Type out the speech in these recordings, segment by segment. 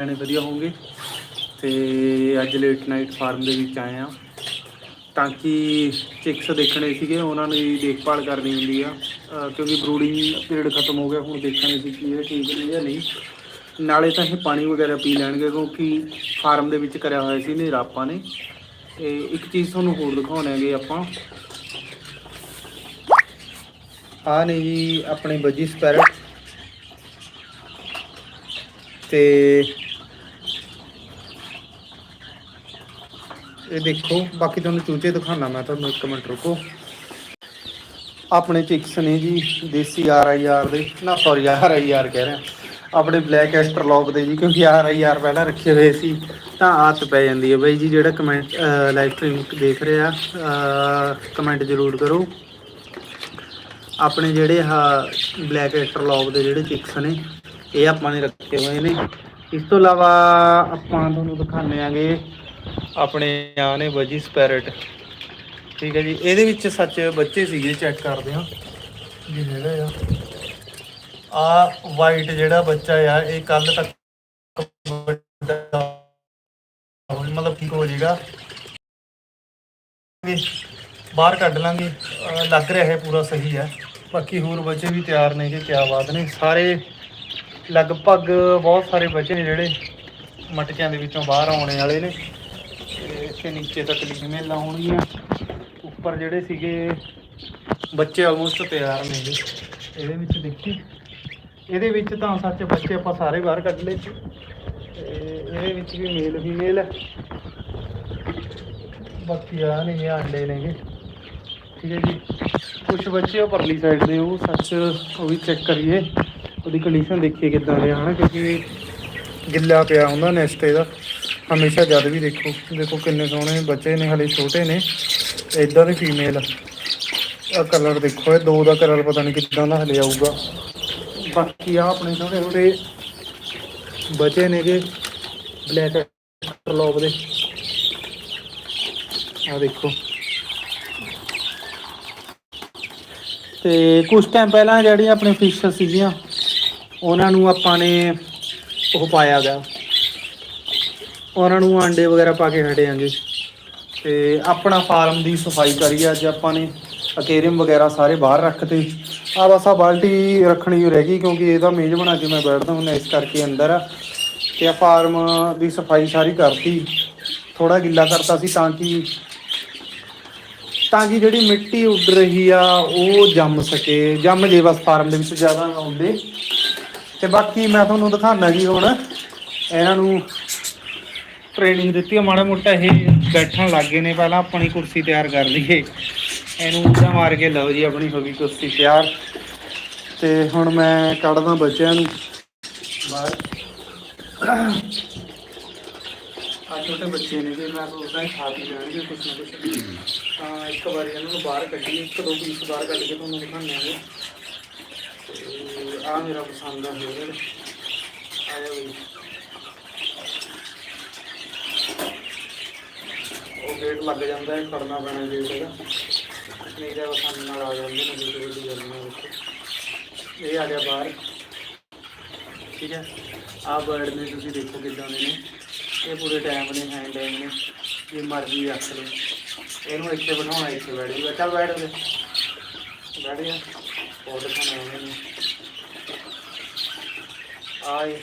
ਨੇ ਵਧੀਆ ਹੋਣਗੇ। ਤੇ ਅੱਜ ਲੇਟ ਨਾਈਟ ਫਾਰਮ ਦੇ ਵਿੱਚ ਆਏ ਆ। ਤਾਂ ਕਿ ਚਿਕਸ ਦੇਖਣੇ ਸੀਗੇ, ਉਹਨਾਂ ਦੀ ਦੇਖਭਾਲ ਕਰਨੀ ਹੁੰਦੀ ਆ। ਕਿਉਂਕਿ ਬਰੂਡਿੰਗ ਪੀਰੀਅਡ ਖਤਮ ਹੋ ਗਿਆ, ਹੁਣ ਦੇਖਣੇ ਸੀ ਕਿ ਇਹ ਠੀਕ ਨੇ ਜਾਂ ਨਹੀਂ। ਨਾਲੇ ਤਾਂ ਇਹ ਪਾਣੀ ਵਗੈਰਾ ਪੀ ਲੈਣਗੇ, ਕਿਉਂਕਿ ਫਾਰਮ ਦੇ ਵਿੱਚ ਕਰਿਆ ਹੋਇਆ ਸੀ ਹਨੇਰਾ ਆਪਾਂ ਨੇ। ਤੇ ਇੱਕ ਚੀਜ਼ ਤੁਹਾਨੂੰ ਹੋਰ ਦਿਖਾਉਣੇ ਹੈਗੇ ਆਪਾਂ। ਆ ਨੇ ਜੀ ਆਪਣੇ ਬੱਜੀ ਸਪੈਰਟ। ਤੇ ਇਹ ਦੇਖੋ, ਬਾਕੀ ਤੁਹਾਨੂੰ ਚੂਚੇ ਦਿਖਾਣਾ ਮੈਂ, ਤੁਹਾਨੂੰ ਇੱਕ ਮਿੰਟ ਰੁਕੋ। ਆਪਣੇ ਚਿਕਸ ਨੇ ਜੀ, ਦੇਸੀ ਆਰ ਆਈ ਆਰ ਦੇ, ਨਾ ਸੌਰੀ ਆਰ ਆਈ ਆਰ ਕਹਿ ਰਿਹਾ। ਆਪਣੇ ਬਲੈਕ ਐਸਟਰਲੌਗ ਦੇ ਜੀ, ਕਿਉਂਕਿ ਆਰ ਆਈ ਆਰ ਪਹਿਲਾਂ ਰੱਖੇ ਹੋਏ ਸੀ, ਤਾਂ ਆਦਤ ਪੈ ਜਾਂਦੀ ਹੈ। ਬਾਈ ਜੀ, ਜਿਹੜਾ ਕਮੈਂਟ ਲਾਈਵ ਸਟ੍ਰੀਮ ਦੇਖ ਰਿਹਾ ਕਮੈਂਟ ਜ਼ਰੂਰ ਕਰੋ। ਆਪਣੇ ਜਿਹੜੇ ਆ ਬਲੈਕ ਐਸਟਰਲੌਗ ਦੇ ਜਿਹੜੇ ਚਿਕਸ ਨੇ, ਇਹ ਆਪਾਂ ਨੇ ਰੱਖੇ ਹੋਏ ਨੇ। ਇਸ ਤੋਂ ਇਲਾਵਾ ਆਪਾਂ ਤੁਹਾਨੂੰ ਦਿਖਾਣੇ ਆਂਗੇ ਆਪਣੇ ਆ ਨੇ ਵਜੀ ਸਪੈਰਟ ਠੀਕ ਹੈ ਜੀ, ਇਹਦੇ ਵਿੱਚ ਸੱਚ ਬੱਚੇ ਸੀਗੇ ਚੈੱਕ ਕਰਦੇ ਹਾਂ। ਜੀ ਜਿਹੜਾ ਆ। ਆ ਵਾਈਟ ਜਿਹੜਾ ਬੱਚਾ ਆ, ਇਹ ਕੱਲ ਤੱਕ ਮਤਲਬ ਠੀਕ ਹੋ ਜਾਏਗਾ। ਬਾਹਰ ਕੱਢ ਲਾਂਗੇ ਲੱਗ ਰਿਹਾ ਹੈ ਪੂਰਾ ਸਹੀ ਹੈ ਬਾਕੀ ਹੋਰ ਬੱਚੇ ਵੀ ਤਿਆਰ ਨੇ ਕਿ ਕਿਆ ਬਾਤ ਨੇ। ਸਾਰੇ ਲਗਭਗ ਬਹੁਤ ਸਾਰੇ ਬੱਚੇ ਨੇ ਜਿਹੜੇ ਮਟਕਿਆਂ ਦੇ ਵਿੱਚੋਂ ਬਾਹਰ ਆਉਣੇ ਵਾਲੇ ਨੇ। ਇੱਥੇ ਨੀਚੇ ਤੱਕ ਲੀਮੇਲਾਂ ਹੋਣਗੀਆਂ ਉੱਪਰ ਜਿਹੜੇ ਸੀਗੇ ਬੱਚੇ ਆਲਮੋਸਟ ਤਿਆਰ ਨੇ ਜੀ। ਇਹਦੇ ਵਿੱਚ ਦੇਖੀ। ਇਹਦੇ ਵਿੱਚ ਤਾਂ ਸੱਚ ਬੱਚੇ ਆਪਾਂ ਸਾਰੇ ਬਾਹਰ ਕੱਢ ਲਏ ਤੇ ਇਹਦੇ ਵਿੱਚ ਵੀ ਮੇਲ ਫੀਮੇਲ ਹੈ ਬਾਕੀ ਆ ਨੇ ਇਹ ਆਂਡੇ ਨੇਗੇ ਠੀਕ ਹੈ ਜੀ। ਕੁਝ ਬੱਚੇ ਉਹ ਪਰਲੀ ਸਾਈਡ ਦੇ ਉਹ ਸੱਚ ਉਹ ਵੀ ਚੈੱਕ ਕਰੀਏ। ਉਹਦੀ ਕੰਡੀਸ਼ਨ ਦੇਖੀਏ ਕਿੱਦਾਂ ਦੇ ਹਨ ਕਿਉਂਕਿ ਗਿੱਲਾ ਪਿਆ ਹੁੰਦਾ ਨੈਸਟ ਇਹਦਾ ਹਮੇਸ਼ਾ ਜਦ ਵੀ ਦੇਖੋ ਦੇਖੋ ਕਿੰਨੇ ਸੋਹਣੇ ਬੱਚੇ ਨੇ, ਹਲੇ ਛੋਟੇ ਨੇ। ਇਦਾਂ ਦੇ ਫੀਮੇਲ ਆ। ਕਲਰ ਦੇਖੋ, ਇਹ ਦੋ ਦਾ ਕਲਰ ਪਤਾ ਨਹੀਂ ਕਿੱਦਾਂ ਦਾ ਹਲੇ ਆਊਗਾ। ਬਾਕੀ ਆ ਆਪਣੇ ਥੋੜੇ ਥੋੜੇ ਬਚੇ ਨੇਗੇ ਬਲੈਕ ਲੋਬ ਦੇ। ਆ ਦੇਖੋ। ਤੇ ਕੁਝ ਟਾਈਮ ਪਹਿਲਾਂ ਜਿਹੜੀਆਂ ਆਪਣੇ ਫਿਸ਼ ਸੀਗੀਆਂ, ਉਹਨਾਂ ਨੂੰ ਆਪਾਂ ਨੇ ਉਹ ਪਾਇਆ ਗਿਆ। ਉਹਨਾਂ ਨੂੰ ਆਂਡੇ ਵਗੈਰਾ ਪਾ ਕੇ ਹਟੇ ਆਂਗੇ। ਤੇ ਆਪਣਾ ਫਾਰਮ ਦੀ ਸਫ਼ਾਈ ਕਰੀ ਅੱਜ ਆਪਾਂ ਨੇ ਅਕੇਰੀਅਮ ਵਗੈਰਾ ਸਾਰੇ ਬਾਹਰ ਰੱਖਤੇ। ਆ ਬਸ ਆ ਬਾਲਟੀ ਰੱਖਣੀ ਰਹਿ ਗਈ ਕਿਉਂਕਿ ਇਹਦਾ ਮੇਜ਼ ਬਣਾ ਕੇ ਮੈਂ ਬੈਠਦਾ ਹੁੰਦਾ, ਇਸ ਕਰਕੇ ਅੰਦਰ ਆ। ਤੇ ਆ ਫਾਰਮ ਦੀ ਸਫ਼ਾਈ ਸਾਰੀ ਕਰਤੀ। ਥੋੜਾ ਗਿੱਲਾ ਕਰਤਾ ਸੀ ਤਾਂ ਕਿ ਤਾਂ ਕਿ ਜਿਹੜੀ ਮਿੱਟੀ ਉੱਡ ਰਹੀ ਆ, ਉਹ ਜੰਮ ਸਕੇ। ਜੰਮ ਜੇ ਬਸ ਫਾਰਮ ਦੇ ਵਿੱਚ ਜ਼ਿਆਦਾ ਨਾ ਉੱਡੇ ਤੇ ਬਾਕੀ ਮੈਂ ਤੁਹਾਨੂੰ ਦਿਖਾਣਾ ਜੀ ਹੁਣ। ਇਹਨਾਂ ਨੂੰ ਟ੍ਰੇਨਿੰਗ ਦਿੱਤੀ ਆ, ਮਾੜਾ ਮੋਟਾ ਇਹ ਬੈਠਣ ਲੱਗ ਗਏ ਨੇ, ਪਹਿਲਾਂ ਆਪਣੀ ਕੁਰਸੀ ਤਿਆਰ ਕਰ ਲਈਏ। ਇਹਨੂੰ ਉੱਚਾ ਮਾਰ ਕੇ ਲਓ ਜੀ, ਆਪਣੀ ਹੋ ਗਈ ਕੁਰਸੀ ਤਿਆਰ। ਤੇ ਹੁਣ ਮੈਂ ਕੱਢਦਾ ਬੱਚਿਆਂ ਨੂੰ। ਬਾਹਰ ਆ ਛੋਟੇ ਬੱਚੇ ਨੇ ਜੀ, ਮੈਂ ਸੋਚਦਾ ਖਾ ਪੀ ਲੈਣਗੇ ਕੁਛ ਨਾ ਕੁਛ। ਤਾਂ ਇੱਕ ਵਾਰੀ ਇਹਨਾਂ ਨੂੰ ਬਾਹਰ ਕੱਢੀਏ, ਇੱਕ ਦੋ ਪੀਸ ਬਾਹਰ ਕੱਢ ਕੇ ਤੁਹਾਨੂੰ ਦਿਖਾਉਂਦੇ ਆਂਗੇ ਆ ਮੇਰਾ ਪਸੰਦ ਦਾ ਫੇਵਰਟ ਆਇਆ ਬਈ ਗੇਟ ਲੱਗ ਜਾਂਦਾ ਹੈ ਕਰਨਾ ਪੈਣਾ ਗੇਟ ਇਹਦਾ ਨਹੀਂ ਤਾਂ ਪਸੰਦ ਨਾਲ ਆ ਜਾਂਦੇ ਨੇ ਜਿਹੜੀ ਵੱਡੀ ਗੱਲ ਨਹੀਂ ਇਹ ਆ ਗਿਆ ਬਾਹਰ। ਠੀਕ ਹੈ। ਆ ਬਰਡ ਨੇ ਤੁਸੀਂ ਦੇਖੋ ਕਿੱਦਾਂ ਦੇ ਨੇ। ਇਹ ਪੂਰੇ ਟਾਈਮ ਨੇ ਹੈਂਡ ਟਾਈਮ ਨੇ। ਜੇ ਮਰਜ਼ੀ ਰੱਖ ਲਓ। ਇਹਨੂੰ ਇੱਥੇ ਬਿਠਾਉਣਾ, ਇੱਥੇ ਬੈਠ ਜੂਗਾ ਚੱਲ ਬੈਠ ਦੇ ਬੈਠ ਗਿਆ ਹੋਰ ਦਿਖਾਉਣਾ ਉਹਨੇ ਆਏ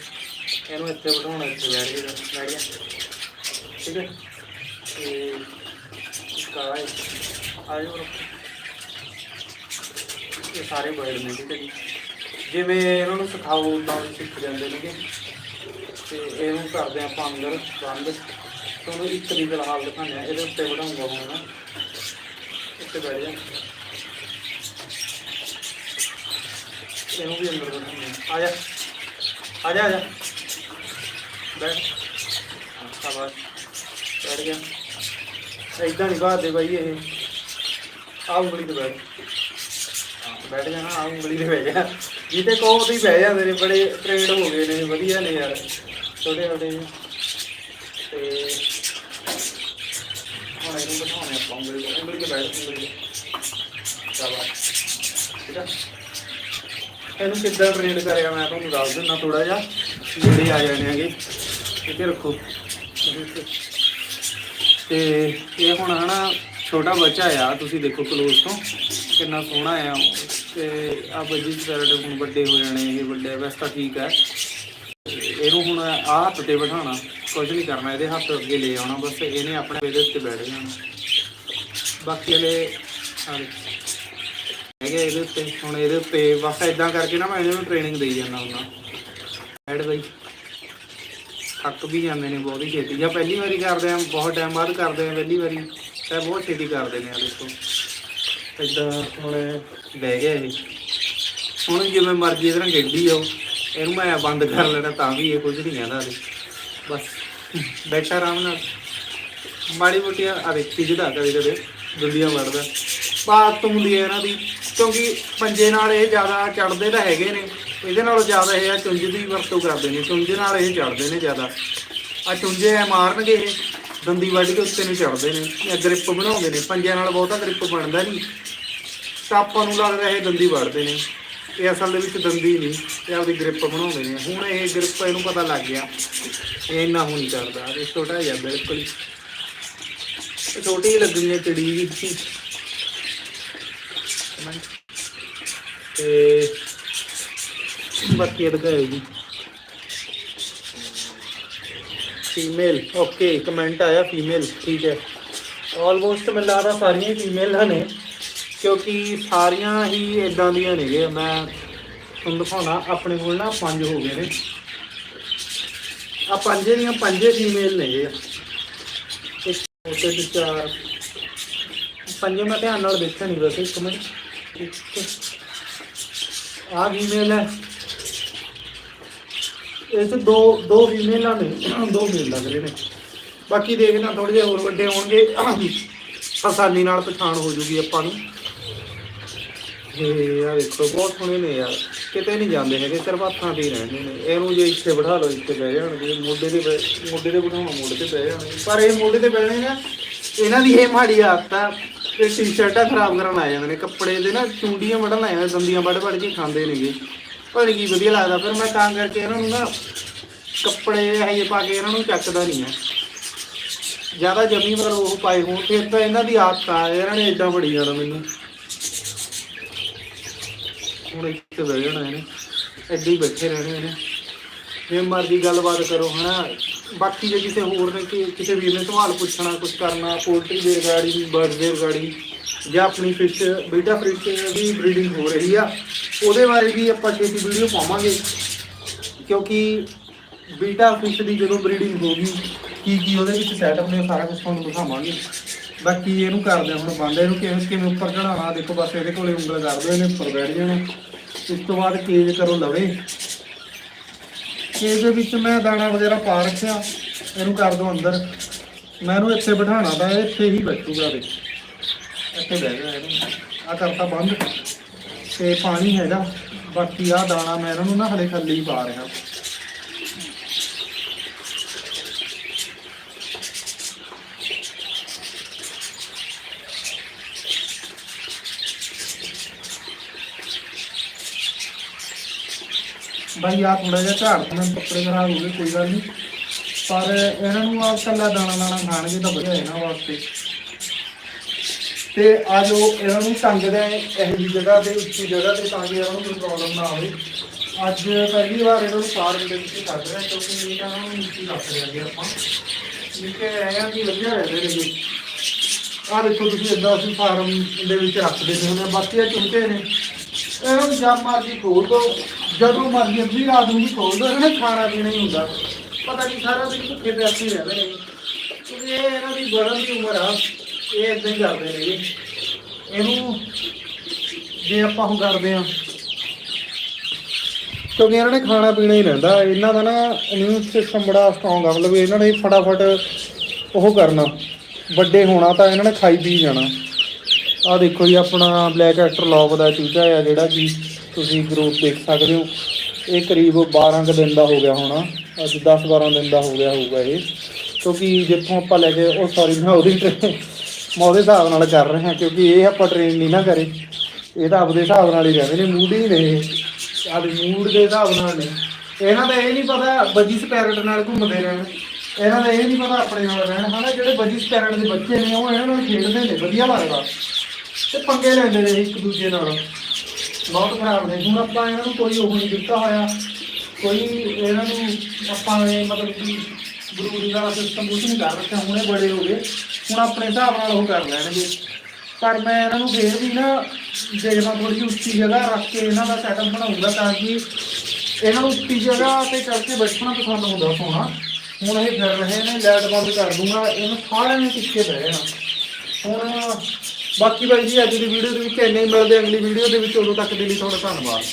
ਇਹਨੂੰ ਇੱਥੇ ਬਿਠਾਉਣਾ, ਇੱਥੇ ਬੈਠ ਗਿਆ ਬੈਠ ਗਿਆ ਠੀਕ ਹੈ। ਤੇ ਇਸਕਾ ਆਇਓ ਇਹ ਸਾਰੇ ਬਰਡ ਨੇ ਠੀਕ ਹੈ ਜੀ ਜਿਵੇਂ ਇਹਨਾਂ ਨੂੰ ਸਿਖਾਓ ਤਾਂ ਸਿੱਖ ਜਾਂਦੇ ਨੇਗੇ ਤੇ ਇਹਨੂੰ ਕਰਦੇ ਆਪਾਂ ਅੰਦਰ ਬੰਦ ਤੁਹਾਨੂੰ ਇੱਕ ਦੀ ਫਿਲਹਾਲ ਦਿਖਾਉਂਦੇ ਆ ਇਹਦੇ ਉੱਤੇ ਬਿਠਾਉਂਗਾ ਹੁਣ ਮੈਂ ਉੱਤੇ ਬੈਠ ਜਾ ਇਹਨੂੰ ਵੀ ਅੰਦਰ ਵਧਾਉਂਦੇ ਆ ਆ ਜਾ ਆ ਜਾ ਆ ਜਾ ਬੈਠ ਸ਼ਾਬਾਸ਼ ਬੈਠ ਗਿਆ ਇਦਾਂ ਨਹੀਂ ਬਾਤ ਬਾਈ ਇਹ। ਆ ਉਂਗਲੀ ਤੇ ਬੈਠ ਬੈਠ ਜਾ ਆ ਉਂਗਲੀ ਤੇ ਬਹਿ ਜਾ। ਜਿੱਤੇ ਕਹੋ ਤੇ ਬਹਿ ਜਾਂਦੇ ਨੇ ਬੜੇ ਟ੍ਰੇਡ ਹੋ ਗਏ ਨੇ, ਵਧੀਆ ਨੇ ਯਾਰ। ਛੋਟੇ ਛੋਟੇ ਤੇ ਹੁਣ ਇਹਨੂੰ ਬਿਠਾਉਣੇ ਆਪਾਂ ਉਂਗਲੀ ਤੇ। ਉਂਗਲੀ ਤੇ ਬੈਠ ਉਂਗਲੀ ਤੇ। ਸ਼ਾਬਾਸ਼ ਠੀਕ ਆ? ਇਹਨੂੰ ਕਿੱਦਾਂ ਟ੍ਰੇਨ ਕਰਿਆ ਮੈਂ ਤੁਹਾਨੂੰ ਦੱਸ ਦਿੰਦਾ ਥੋੜਾ ਜਿਹਾ। ਜਿਹੜੇ ਆ ਜਾਣੇ ਹੈਗੇ। ਇੱਥੇ ਰੱਖੋ। ਤੇ ਇਹ ਹੁਣ ਹਨਾ ਛੋਟਾ ਬੱਚਾ ਆ, ਤੁਸੀਂ ਦੇਖੋ ਕਲੋਜ਼ ਤੋਂ ਕਿੰਨਾ ਸੋਹਣਾ ਆ। ਤੇ ਆ ਬੱਜੀ ਸਪੈਰਟ ਹੁਣ ਵੱਡੇ ਹੋ ਜਾਣੇ, ਇਹ ਵੱਡੇ ਵੈਸੇ ਤਾਂ ਠੀਕ ਹੈ ਇਹਨੂੰ ਹੁਣ ਆਹ ਹੱਥ ਤੇ ਬਿਠਾਉਣਾ, ਕੁਝ ਨਹੀਂ ਕਰਨਾ, ਇਹਦੇ ਹੱਥ ਅੱਗੇ ਲੈ ਆਉਣਾ, ਬਸ ਇਹਨੇ ਆਪਣੇ ਇਹਦੇ ਉੱਤੇ ਬੈਠ ਜਾਣਾ। ਬਾਕੀ ਹਲੇ ਆ ਹੈਗੇ ਇਹਦੇ ਉੱਤੇ, ਹੁਣ ਇਹਦੇ ਉੱਤੇ ਬਸ ਇਦਾਂ ਕਰਕੇ ਨਾ ਮੈਂ ਇਹਨੂੰ ਟ੍ਰੇਨਿੰਗ ਦੇਈ ਜਾਂਦਾ ਹੁੰਦਾ। ਐਡ ਬਈ। ਥੱਕ ਵੀ ਜਾਂਦੇ ਨੇ, ਬਹੁਤ ਹੀ ਛੇਤੀ। ਜਾਂ ਪਹਿਲੀ ਵਾਰੀ ਕਰਦੇ ਆ, ਬਹੁਤ ਟਾਈਮ ਬਾਅਦ ਕਰਦੇ ਆ, ਪਹਿਲੀ ਵਾਰੀ, ਤਾਂ ਬਹੁਤ ਛੇਤੀ ਕਰਦੇ ਨੇ ਆ, ਦੇਖੋ। ਇਦਾਂ ਹੁਣ ਬਹਿ ਗਿਆ ਇਹ। ਹੁਣ ਜਿਵੇਂ ਮਰਜ਼ੀ ਇਹਦੇ ਨਾਲ ਖੇਡੀ ਜਾਓ, ਇਹਨੂੰ ਮੈਂ ਬੰਦ ਕਰ ਲੈਣਾ, ਤਾਂ ਵੀ ਇਹ ਕੁਝ ਨਹੀਂ ਕਹਿੰਦਾ ਹਲੇ ਬਸ, ਬੈਠਾ ਆਰਾਮ ਨਾਲ। ਮਾੜੀ ਮੋਟੀ ਆ ਦੇਖੀ ਜਿਹਦਾ ਕਦੇ ਕਦੇ ਦੁੱਲੀਆਂ ਵੜਦਾ ਬਾਤ ਹੁੰਦੀ ਹੈ ਇਹਨਾਂ ਦੀ, ਕਿਉਂਕਿ ਪੰਜੇ ਨਾਲ ਇਹ ਜ਼ਿਆਦਾ ਚੜਦੇ ਤਾਂ ਹੈਗੇ ਨੇ। ਇਹਦੇ ਨਾਲੋਂ ਜ਼ਿਆਦਾ ਇਹ ਆ, ਚੁੰਝ ਦੀ ਵਰਤੋਂ ਕਰਦੇ ਨੇ, ਚੁੰਝ ਨਾਲ ਇਹ ਚੜਦੇ ਨੇ ਜ਼ਿਆਦਾ। ਆ ਚੁੰਝੇ ਐ ਮਾਰਨਗੇ ਇਹ, ਦੰਦੀ ਵੱਢ ਕੇ ਉੱਤੇ ਨੂੰ ਚੜਦੇ ਨੇ, ਇਹ ਗ੍ਰਿਪ ਬਣਾਉਂਦੇ ਨੇ, ਪੰਜਿਆਂ ਨਾਲ ਬਹੁਤਾ ਗ੍ਰਿਪ ਬਣਦਾ ਨਹੀਂ। ਤਾਂ ਆਪਾਂ ਨੂੰ ਲੱਗਦਾ ਇਹ ਦੰਦੀ ਵੱਢਦੇ ਨੇ, ਇਹ ਅਸਲ ਦੇ ਵਿੱਚ ਦੰਦੀ ਨਹੀਂ, ਇਹ ਆਪਦੀ ਗ੍ਰਿਪ ਬਣਾਉਂਦੇ ਨੇ। ਹੁਣ ਇਹ ਗ੍ਰਿਪ ਇਹਨੂੰ ਪਤਾ ਲੱਗ ਗਿਆ, ਇਹ ਇੰਨਾ ਹੁਣ ਕਰਦਾ ਇਹ ਛੋਟਾ ਜਿਹਾ ਬਿਲਕੁਲ ਇਹ ਛੋਟੀ ਜਿਹੀ ਲੱਗਣੀ ਹੈ ਚਿੜੀ ਵੀ ਤੇ ਬਾਕੀ ਦਿਖਾਇਓ ਜੀ। ਫੀਮੇਲ ਓਕੇ ਕਮੈਂਟ ਆਇਆ ਫੀਮੇਲ ਠੀਕ ਹੈ। ਆਲਮੋਸਟ ਮੈਨੂੰ ਲੱਗਦਾ ਸਾਰੀਆਂ ਫੀਮੇਲ ਨੇ, ਕਿਉਂਕਿ ਸਾਰੀਆਂ ਹੀ ਇਦਾਂ ਦੀਆਂ ਨੇਗੇ। ਮੈਂ ਤੁਹਾਨੂੰ ਦਿਖਾਉਣਾ, ਆਪਣੇ ਕੋਲ ਨਾ ਪੰਜ ਹੋ ਗਏ ਨੇ। ਆ ਪੰਜੇ ਦੀਆਂ ਪੰਜੇ ਫੀਮੇਲ ਨੇਗੇ। ਇੱਕ ਦੋ ਤਿੰਨ ਚਾਰ। ਪੰਜੇ ਮੈਂ ਧਿਆਨ ਨਾਲ ਦੇਖਿਆ ਨਹੀਂ ਵੈਸੇ, ਇੱਕ ਮਿੰਟ। ਇੱਕ ਆ ਫੀਮੇਲ ਹੈ। ਇਹ 'ਚ ਦੋ ਦੋ ਫੀਮੇਲਾਂ ਨੇ ਦੋ ਮੇਲ ਲੱਗ ਰਹੇ ਨੇ। ਬਾਕੀ ਦੇਖਣਾ ਥੋੜੇ ਜਿਹਾ ਹੋਰ ਵੱਡੇ ਹੋਣਗੇ। ਆਸਾਨੀ ਨਾਲ ਪਛਾਣ ਹੋ ਜੂਗੀ ਆਪਾਂ ਨੂੰ। ਇਹ ਯਾਰ ਦੇਖੋ, ਬਹੁਤ ਸੋਹਣੇ ਨੇ ਯਾਰ। ਕਿਤੇ ਨਹੀਂ ਜਾਂਦੇ ਹੈਗੇ, ਸਿਰਫ ਹੱਥਾਂ ਤੇ ਹੀ ਰਹਿੰਦੇ ਨੇ। ਇਹਨੂੰ ਜੇ ਇੱਥੇ ਬਿਠਾ ਲਓ, ਇੱਥੇ ਬਹਿ ਜਾਣਗੇ। ਮੋਢੇ ਤੇ ਬਹਿ- ਮੋਢੇ ਤੇ ਬਿਠਾਉਣਾ, ਮੋਢੇ ਤੇ ਬਹਿ ਜਾਣਗੇ। ਪਰ ਇਹ ਮੋਢੇ ਤੇ ਬਹਿਣੇ ਨਾ, ਇਹਨਾਂ ਦੀ ਇਹ ਮਾੜੀ ਆਦਤ ਆ, ਇਹ ਟੀ-ਸ਼ਰਟਾਂ ਖਰਾਬ ਕਰਨ ਆ ਜਾਂਦੇ ਨੇ। ਕੱਪੜੇ ਦੇ ਨਾ, ਚੁੰਡੀਆਂ ਵੜਨ ਆ ਜਾਂਦੇ ਦੰਦੀਆਂ ਵੱਢ ਵੱਢ ਕੇ ਖਾਂਦੇ ਨੇਗੇ। ਪਰ ਕੀ ਵਧੀਆ ਲੱਗਦਾ, ਫਿਰ ਮੈਂ ਤਾਂ ਕਰਕੇ ਇਹਨਾਂ ਨੂੰ ਨਾ ਕੱਪੜੇ ਇਹ ਜਿਹੇ ਪਾ ਕੇ ਇਹਨਾਂ ਨੂੰ ਚੱਕਦਾ ਨਹੀਂ ਆ। ਜ਼ਿਆਦਾ ਜਮੀ ਪਰ ਉਹ ਪਾਏ ਹੋਣ, ਫਿਰ ਤਾਂ ਇਹਨਾਂ ਦੀ ਆਦਤ ਆ, ਇਹਨਾਂ ਨੇ ਇਦਾਂ ਬੜੀ ਜਾਣਾ ਮੈਨੂੰ। ਹੁਣ ਇੱਥੇ ਬਹਿ ਜਾਣਾ ਇਹਨੇ ਏਦਾਂ ਹੀ ਬੈਠੇ ਰਹਿਣੇ ਨੇ ਜੇ ਮਰਜ਼ੀ ਗੱਲਬਾਤ ਕਰੋ, ਹਨਾ। ਬਾਕੀ ਜੇ ਕਿਸੇ ਹੋਰ ਨੇ ਕਿ ਕਿਸੇ ਵੀਰ ਨੇ ਸਵਾਲ ਪੁੱਛਣਾ ਕੁਝ ਕਰਨਾ ਪੋਲਟਰੀ ਦੇ ਰਿਗਾਰਡਿੰਗ ਬਰਡ ਦੇ ਰਿਗਾਰਡਿੰਗ, ਜਾਂ ਆਪਣੀ ਫਿਸ਼ ਬੀਟਾ ਫਿਸ਼ ਦੀ ਬਰੀਡਿੰਗ ਹੋ ਰਹੀ ਆ, ਉਹਦੇ ਬਾਰੇ ਵੀ ਆਪਾਂ ਛੇਤੀ ਵੀਡੀਓ ਪਾਵਾਂਗੇ। ਕਿਉਂਕਿ ਬੀਟਾ ਫਿਸ਼ ਦੀ ਜਦੋਂ ਬਰੀਡਿੰਗ ਹੋ ਗਈ, ਕੀ ਕੀ ਉਹਦੇ ਵਿੱਚ ਸੈਟਅਪ ਨੇ ਸਾਰਾ ਕੁਝ ਤੁਹਾਨੂੰ ਦਿਖਾਵਾਂਗੇ। ਬਾਕੀ ਇਹਨੂੰ ਕਰਦੇ ਹਾਂ ਹੁਣ ਬੰਦ, ਇਹਨੂੰ ਕਿਵੇਂ ਕਿਵੇਂ ਉੱਪਰ ਚੜਾਉਣਾ ਦੇਖੋ ਬਸ ਇਹਦੇ ਕੋਲੇ ਉਂਗਲ ਕਰ ਦਿਓ ਇਹਨੇ ਉੱਪਰ ਬੈਠ ਜਾਣਾ। ਉਸ ਤੋਂ ਬਾਅਦ ਕੇਜ ਕਰੋ ਲਵੇ। ਕੇਜ ਦੇ ਵਿੱਚ ਮੈਂ ਦਾਣਾ ਵਗੈਰਾ ਪਾ ਰੱਖਿਆ। ਇਹਨੂੰ ਕਰ ਦੋ ਅੰਦਰ। ਮੈਂ ਇਹਨੂੰ ਇੱਥੇ ਬਿਠਾਣਾ ਤਾਂ ਇੱਥੇ ਹੀ ਬੈਠੂਗਾ ਦੇ ਇੱਥੇ ਬਹਿ ਗਿਆ ਇਹਨੂੰ। ਆ ਕਰਤਾ ਬੰਦ। ਤੇ ਪਾਣੀ ਹੈਗਾ। ਬਾਕੀ ਆ ਦਾਣਾ ਮੈਂ ਇਹਨਾਂ ਨੂੰ ਨਾ ਹਲੇ ਥੱਲੇ ਹੀ ਪਾ ਰਿਹਾ। ਬਾਈ ਆ ਥੋੜਾ ਜਿਹਾ ਝਾੜ ਤੋਂ ਕੱਪੜੇ ਖਰਾਬ ਹੋ ਗਏ, ਕੋਈ ਗੱਲ ਨਹੀਂ ਪਰ ਇਹਨਾਂ ਨੂੰ ਆ ਕੱਲਾ ਦਾਣਾ ਦਾਣਾ ਖਾਣਗੇ ਤਾਂ ਵਧੀਆ ਇਹਨਾਂ ਵਾਸਤੇ। ਤੇ ਆ ਜੋ ਇਹਨਾਂ ਨੂੰ ਟੰਗਦੇ ਆ ਇਹ ਜੀ ਜਗ੍ਹਾ ਤੇ, ਉੱਚੀ ਜਗ੍ਹਾ ਤੇ, ਤਾਂ ਕਿ ਇਹਨਾਂ ਨੂੰ ਕੋਈ ਪ੍ਰੋਬਲਮ ਨਾ ਆਵੇ ਅੱਜ ਪਹਿਲੀ ਵਾਰ ਇਹਨਾਂ ਨੂੰ ਫਾਰਮ ਦੇ ਵਿੱਚ ਕੱਢ ਰਹੇ ਕਿਉਂਕਿ ਇਹਨਾਂ ਨੂੰ ਨੀਚੇ ਰੱਖ ਰਹੇ ਅੱਗੇ ਆਪਾਂ। ਨੀਚੇ ਰਹਿਆਂ ਦੀ ਵਧੀਆ ਰਹਿੰਦੇ ਨੇ ਜੀ ਆਹ ਦੇਖੋ ਤੁਸੀਂ ਇਦਾਂ ਅਸੀਂ ਫਾਰਮ ਦੇ ਵਿੱਚ ਰੱਖਦੇ ਨੇ ਉਹਨੇ ਬਾਕੀ ਇਹ ਚੁੰਕੇ ਨੇ। ਇਹਨਾਂ ਨੂੰ ਜਦ ਮਰਜ਼ੀ ਖੋਲ ਦੋ, ਜਦੋਂ ਮਰਜ਼ੀ ਅੱਧੀ ਰਾਤ ਨੂੰ ਵੀ ਖੋਲ ਦੋ, ਇਹਨਾਂ ਨੇ ਖਾਣਾ ਪੀਣਾ ਹੀ ਹੁੰਦਾ। ਪਤਾ ਨਹੀਂ ਸਾਰਾ ਦਿਨ ਭੁੱਖੇ ਪਿਆਸੇ ਹੀ ਰਹਿੰਦੇ ਨੇ। ਕਿਉਂਕਿ ਇਹ ਇਹਨਾਂ ਦੀ ਬੜਨ ਦੀ ਉਮਰ ਆ, ਇਹ ਇਦਾਂ ਹੀ ਕਰਦੇ ਨੇ। ਜੀ ਇਹਨੂੰ ਜੇ ਆਪਾਂ ਹੁਣ ਕਰਦੇ ਆ ਕਿਉਂਕਿ ਇਹਨਾਂ ਨੇ ਖਾਣਾ ਪੀਣਾ ਹੀ ਰਹਿੰਦਾ, ਇਹਨਾਂ ਦਾ ਨਾ ਇਮਿਊਨ ਸਿਸਟਮ ਬੜਾ ਸਟਰੋਂਗ ਆ, ਮਤਲਬ ਇਹਨਾਂ ਨੇ ਫਟਾਫਟ ਉਹ ਕਰਨਾ, ਵੱਡੇ ਹੋਣਾ ਤਾਂ ਇਹਨਾਂ ਨੇ ਖਾਈ ਪੀ ਜਾਣਾ। ਆ ਦੇਖੋ ਜੀ, ਆਪਣਾ ਬਲੈਕ ਐਕਟਰ ਲੌਬ ਦਾ ਚੂਚਾ ਆ ਜਿਹੜਾ ਕਿ ਤੁਸੀਂ ਗਰੋਥ ਦੇਖ ਸਕਦੇ ਹੋ। ਇਹ ਕਰੀਬ 12 ਕੁ ਦਿਨ ਦਾ ਹੋ ਗਿਆ ਹੋਣਾ। ਅੱਜ 10 12 ਦਿਨ ਦਾ ਹੋ ਗਿਆ ਹੋਊਗਾ ਇਹ। ਕਿਉਂਕਿ ਜਿੱਥੋਂ ਆਪਾਂ ਲੈ ਕੇ ਉਹ ਸੌਰੀ ਮੈਂ ਉਹਦੀ tra- ਮੈਂ ਉਹਦੇ ਹਿਸਾਬ ਨਾਲ ਕਰ ਰਿਹਾ, ਕਿਉਂਕਿ ਇਹ ਆਪਾਂ ਟ੍ਰੇਨ ਨਹੀਂ ਨਾ ਕਰੇ। ਇਹ ਤਾਂ ਆਪਦੇ ਹਿਸਾਬ ਨਾਲ ਹੀ ਰਹਿੰਦੇ ਨੇ ਮੂਡ ਹੀ ਨੇ ਇਹ। ਮੂਡ ਦੇ ਹਿਸਾਬ ਨਾਲ ਨੇ। ਇਹਨਾਂ ਦਾ ਇਹ ਨਹੀਂ ਪਤਾ ਬੱਜੀ ਸਪੈਰਟ ਨਾਲ ਘੁੰਮਦੇ ਰਹਿਣ। ਇਹਨਾਂ ਦਾ ਇਹ ਨਹੀਂ ਪਤਾ ਆਪਣੇ ਨਾਲ ਰਹਿਣ। ਹਨਾ ਜਿਹੜੇ ਬੱਜੀ ਸਪੈਰਟ ਦੇ ਬੱਚੇ ਨੇ, ਉਹ ਇਹਨਾਂ ਨਾਲ ਖੇਡਦੇ ਨੇ, ਵਧੀਆ ਲੱਗਦਾ। ਤੇ ਪੰਗੇ ਲੈਂਦੇ ਰਹੇ ਇੱਕ ਦੂਜੇ ਨਾਲ। ਬਹੁਤ ਖਰਾਬ ਨੇ। ਹੁਣ ਆਪਾਂ ਇਹਨਾਂ ਨੂੰ ਕੋਈ ਉਹ ਨਹੀਂ ਦਿੱਤਾ ਹੋਇਆ। ਕੋਈ ਇਹਨਾਂ ਨੂੰ ਆਪਾਂ ਨੇ ਮਤਲਬ ਕਿ ਗੁਰੂ ਦਾ ਸਿਸਟਮ ਕੁਝ ਨਹੀਂ ਕਰ ਰੱਖਿਆ। ਹੁਣੇ ਬੜੇ ਹੋ ਗਏ। ਹੁਣ ਆਪਣੇ ਹਿਸਾਬ ਨਾਲ ਉਹ ਕਰ ਲੈਣਗੇ। ਪਰ ਮੈਂ ਇਹਨਾਂ ਨੂੰ ਫੇਰ ਵੀ ਨਾ ਦੇਖਦਾ ਥੋੜੀ ਜਿਹੀ ਉੱਚੀ ਜਗ੍ਹਾ ਰੱਖ ਕੇ ਇਹਨਾਂ ਦਾ ਸੈਟਅਪ ਬਣਾਉਂਗਾ ਤਾਂ ਕਿ ਇਹਨਾਂ ਨੂੰ ਉੱਚੀ ਜਗ੍ਹਾ ਤੇ ਕਰਕੇ ਬੈਠਣਾ ਪਸੰਦ ਹੁੰਦਾ ਸੋਣਾ ਹੁਣ ਇਹ ਫਿਰ ਰਹੇ ਨੇ ਲਾਈਟ ਬੰਦ ਕਰ ਦੂੰਗਾ। ਇਹਨੂੰ ਸਾਰਿਆਂ ਨੇ ਪਿੱਛੇ ਬਹਿ ਜਾਣਾ। ਹੁਣ ਬਾਕੀ ਬਾਈ ਜੀ, ਅੱਜ ਦੀ ਵੀਡੀਓ ਦੇ ਵਿੱਚ ਇੰਨੇ ਹੀ ਮਿਲਦੇ ਅਗਲੀ ਵੀਡੀਓ ਦੇ ਵਿੱਚ ਉਦੋਂ ਤੱਕ ਦੇ ਲਈ ਤੁਹਾਡਾ ਧੰਨਵਾਦ।